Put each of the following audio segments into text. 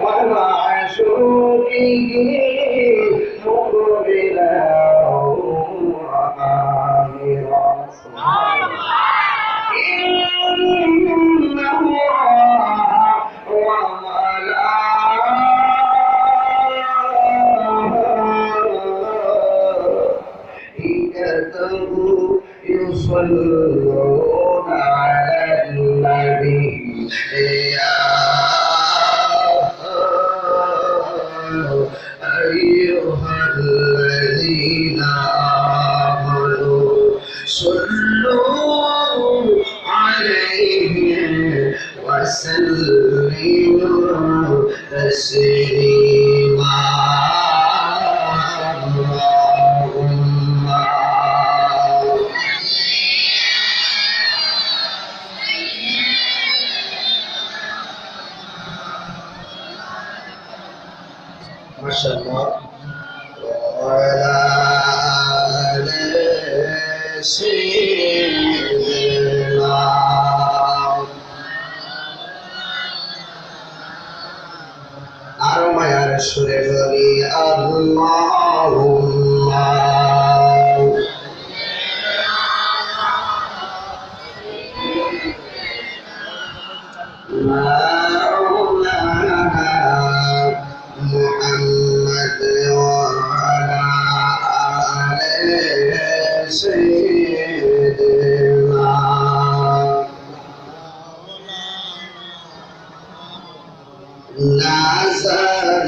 ومعشوقه مقبلا وآمرا إن الله. وملائكته يصلون على النبي আরও মায়ার সুরে বলি আল্লাহুম্মা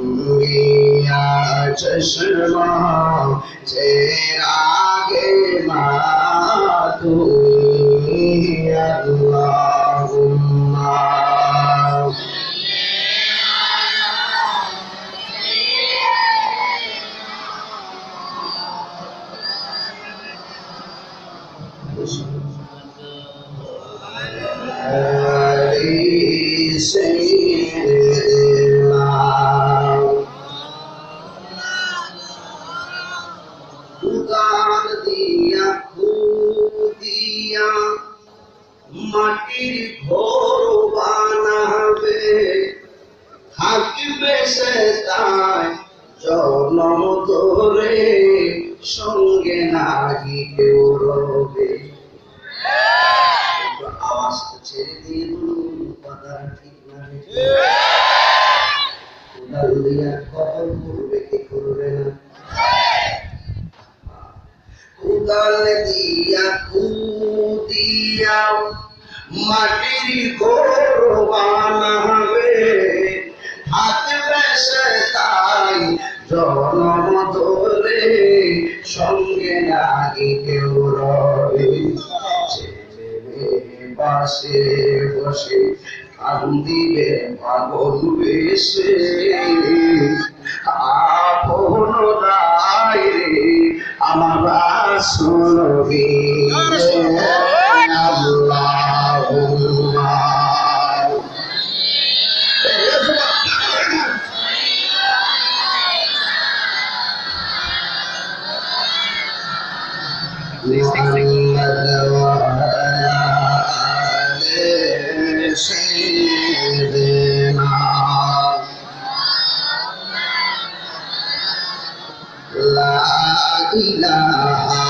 अंगिया चश्मा चेरागे Thank you. মাটির ঘর বানাবে। থাকবে সে তাই জনম ধরে সঙ্গে নাহি কেউ রবে। আওয়াজটা ছেড়ে দিয়ে বলুন কথা ঠিক না ঠিক উদার দিয়া কখন করবে কি করবে না দিয়া কুদিয়া মাটির ঘর বানাবে হাত তাই সঙ্গে কেউ রবে। বসে কান্দিবে পাগল বেশে। আপন রায় আমার الرسول فينا اللهم محمد وعلى آل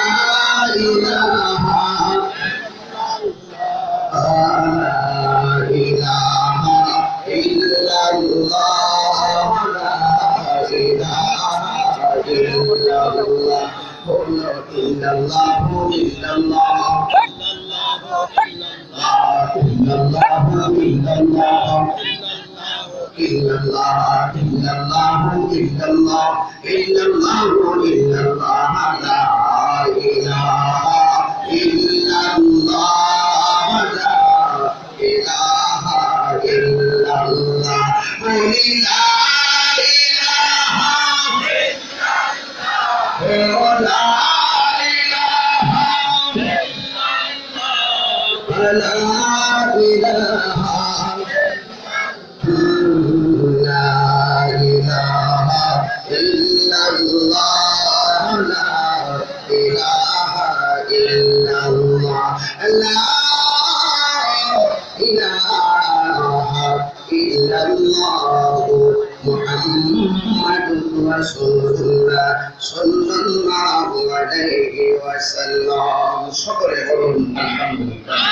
illallah qulna সকলে বলুন আলহামদুলিল্লাহ।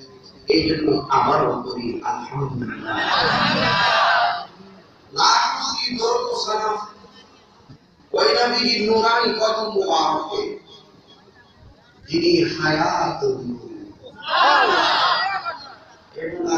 এই জন্য আবারও করি আলহামদুলিল্লাহ। লাখ কোটি দরুদ সালাম ওই নবীর নূরানি কদম মুবারকে যিনি হায়াত এবং